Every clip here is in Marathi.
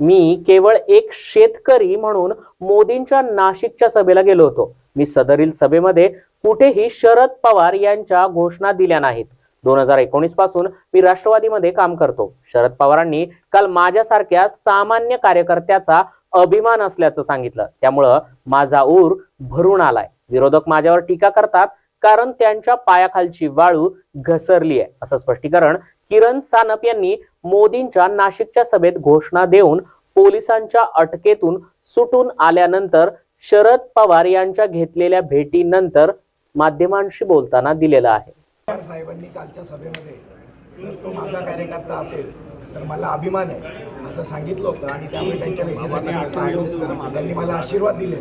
मी केवळ एक शेतकरी म्हणून मोदींच्या नाशिकच्या सभेला गेलो होतो. मी सदरील सभेमध्ये कुठेही शरद पवार यांच्या घोषणा दिल्या नाहीत. दोन हजार एकोणीसपासून मी राष्ट्रवादीमध्ये काम करतो. शरद पवारांनी काल माझ्यासारख्या सामान्य कार्यकर्त्याचा अभिमान असल्याचं सांगितलं. त्यामुळं माझा ऊर भरून आलाय. विरोधक माझ्यावर टीका करतात कारण त्यांच्या पायाखालची वाळू घसरली आहे असं स्पष्टीकरण किरण सानप यांनी मोदींच्या नाशिकच्या सभेत घोषणा देऊन पोलिसांच्या अटकेतून सुटून आल्यानंतर शरद पवार यांच्या घेतलेल्या भेटीनंतर माध्यमांशी बोलताना दिलेला आहे. साहेबांनी कालच्या सभेमध्ये जर तो माझा कार्यकर्ता असेल तर मला अभिमान आहे असं सांगितलं होतं आणि त्यामुळे त्यांच्या भेटीसाठी त्यांनी मला आशीर्वाद दिले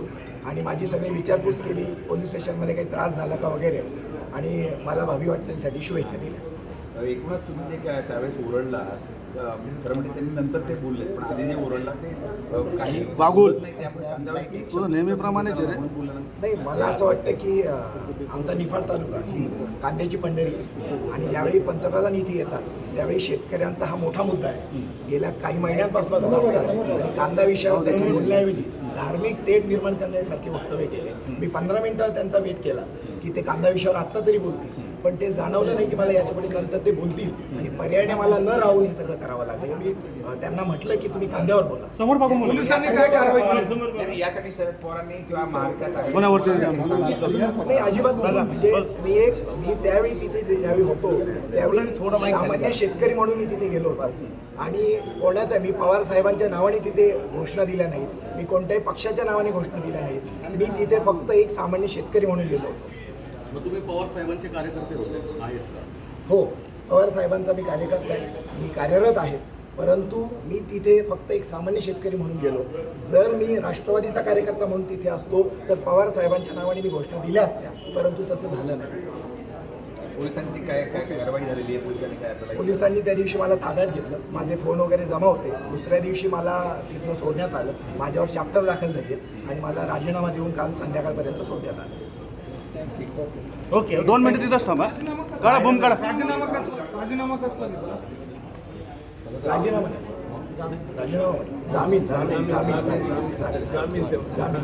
आणि माझी सगळी विचारपूस केली. पोलीस स्टेशनमध्ये काही त्रास झाला का वगैरे? आणि मला भावी वाटचालीसाठी शुभेच्छा दिल्या. एकूणच तुम्ही जे काय त्यावेळेस ओरडला खरं म्हणजे त्यांनी नंतर ते बोलले पण आधी जे ओरडला ते काही वागून. नाही, त्यामुळे अंदाज- तुझं नेहमीप्रमाणेच आहे रे. बोललं नाही. मला असं वाटतं की आमचा निफाड तालुका ही कांद्याची पंढरी. आणि ज्यावेळी पंतप्रधान इथे येतात त्यावेळी शेतकऱ्यांचा हा मोठा मुद्दा आहे गेल्या काही महिन्यांपासून. आणि कांदा विषयावर त्यांनी बोलण्याऐवजी धार्मिक तेढ निर्माण करण्यासारखे वक्तव्य केले मी पंधरा मिनिटं त्यांचा वेट केला की ते कांदा विषयावर आत्ता तरी बोलतील पण ते जाणवलं नाही की मला याच्यापुढे नंतर ते बोलतील. आणि पर्यायाने मला न राहून हे सगळं करावं लागेल. मी अं, त्यांना म्हटलं की तुम्ही कांद्यावर बोला. समोर बघून बोला. पोलिसांनी काय कारवाई केली? नाही, यासाठी शरद पवारांनी किंवा महाविकास आघाडी- कोणावरती? नाही अजिबात नाही. म्हणजे मी एक मी त्यावेळी तिथे जे- ज्यावेळी होतो त्यावेळी सामान्य शेतकरी म्हणून मी तिथे गेलो होतो. आणि कोणाचा मी पवार साहेबांच्या नावाने तिथे घोषणा दिल्या नाहीत. मी कोणत्याही पक्षाच्या नावाने घोषणा दिल्या नाहीत. मी तिथे फक्त एक सामान्य शेतकरी म्हणून गेलो होतो. मग तुम्ही पवार साहेबांचे कार्यकर्ते होते आहेत का? हो पवार साहेबांचा मी कार्यकर्ता आहे मी कार्यरत आहे. परंतु मी तिथे फक्त एक सामान्य शेतकरी म्हणून गेलो. जर मी राष्ट्रवादीचा कार्यकर्ता म्हणून तिथे असतो तर पवार साहेबांच्या नावाने मी घोषणा दिल्या असत्या परंतु तसं झालं नाही. पोलिसांची काय काय काय कारवाई झालेली आहे? पोलिसांनी काय पोलिसांनी त्या दिवशी मला ताब्यात घेतलं. माझे फोन वगैरे जमा होते. दुसऱ्या दिवशी मला तिथनं सोडण्यात आलं. माझ्यावर चॅप्टर दाखल झाले आणि मला राजीनामा देऊन काल संध्याकाळपर्यंत सोडण्यात आलं. ओके दोन मिनिटं तिथंच थांबा. काढा बूम काढा. राजीनामा कसला? राजीनामा कसला राजीनामा. जामीन जामीन जामीन. जामीन जामीन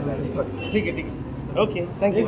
ठीक आहे ठीक आहे. Okay thank you